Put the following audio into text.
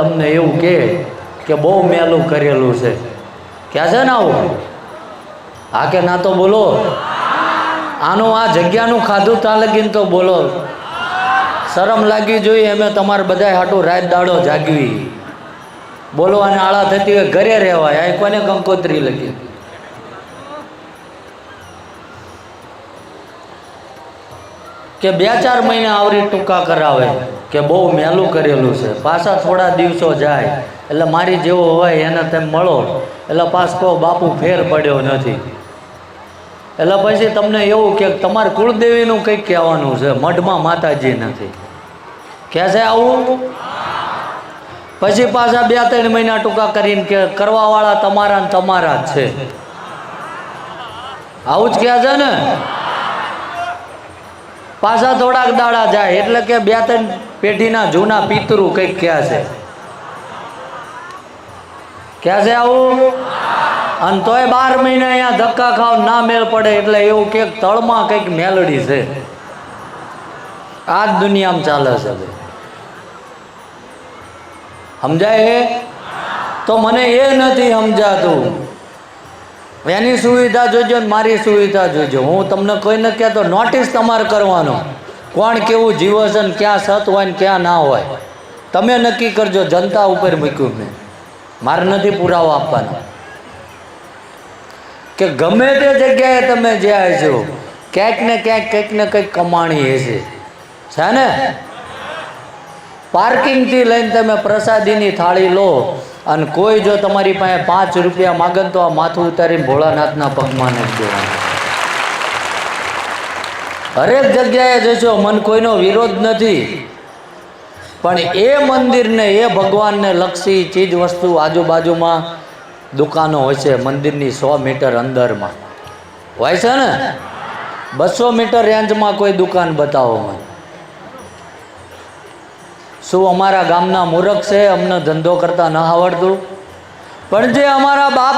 તમને એવું કહે કે બહુ મેલું કરેલું છે. ક્યાં છે ને આવું? હા કે ના તો બોલો. આનું આ જગ્યાનું ખાધું ત્યાં લગીને તો બોલો. શરમ લાગવી જોઈએ, અમે તમારે બધા હાટું રાત દાડો જાગવી. બોલવાને આળા થતી હોય, ઘરે રહેવાય. આ કોને કંકોત્રી લગી? કે બે ચાર મહિને આવરી ટૂંકા કરાવે કે બહુ મેલું કરેલું છે. પાછા થોડા દિવસો જાય, એટલે મારી જેવો હોય એને તમે મળો. એટલે પાછ કહો, બાપુ, ફેર પડ્યો નથી. એટલે પછી તમને એવું કે, તમારે કુળદેવીનું કંઈક કહેવાનું છે. મઢમાં માતાજી નથી. કહે છે આવું? પછી પાછા બે ત્રણ મહિના ટૂંકા કરીને કે, કરવાવાળા તમારા ને તમારા જ છે. આવું જ કહે છે ને? પાછા થોડાક દાડા જાય, એટલે કે બે ત્રણ પેઢીના જૂના પિતરું કંઈક ક્યાં છે. ક્યાં છે આવું? અને તોય બાર મહિના અહીંયા ધક્કા ખાવ, ના મેળ પડે, એટલે એવું કે તળમાં કંઈક મેલડી છે. આ જ દુનિયામાં ચાલે છે સમજાય તો મને એ નથી સમજાતું. એની સુવિધા જોજો ને મારી સુવિધા જોજો. હું તમને કોઈ નથી કહેતો નોટિસ તમારે કરવાનો. કોણ કેવું જીવે છે ને ક્યાં સત હોય ને ક્યાં ના હોય. તમે નક્કી કરજો, જનતા ઉપર મૂક્યું મેં. મારે નથી પુરાવો આપવાનો. કે ગમે તે જગ્યાએ તમે જ્યાં છો ક્યાંક ને ક્યાંક કંઈક ને કંઈક કમાણી હશે. છે ને? પાર્કિંગથી લઈને તમે પ્રસાદીની થાળી લો અને કોઈ જો તમારી પાસે પાંચ રૂપિયા માગે તો આ માથું ઉતારીને ભોળાનાથના પગમાં નથી હરેક જગ્યાએ જશો મન કોઈનો વિરોધ નથી. પણ એ મંદિરને, એ ભગવાનને લક્ષી ચીજ વસ્તુ આજુબાજુમાં દુકાનો હોય છે, મંદિરની સો મીટર અંદરમાં. હોય છે ને? બસો મીટર રેન્જમાં કોઈ દુકાન બતાવો મને શું અમારા ગામના મૂરખ છે? અમને ધંધો કરતાં ન આવડતું? પણ જે અમારા બાપ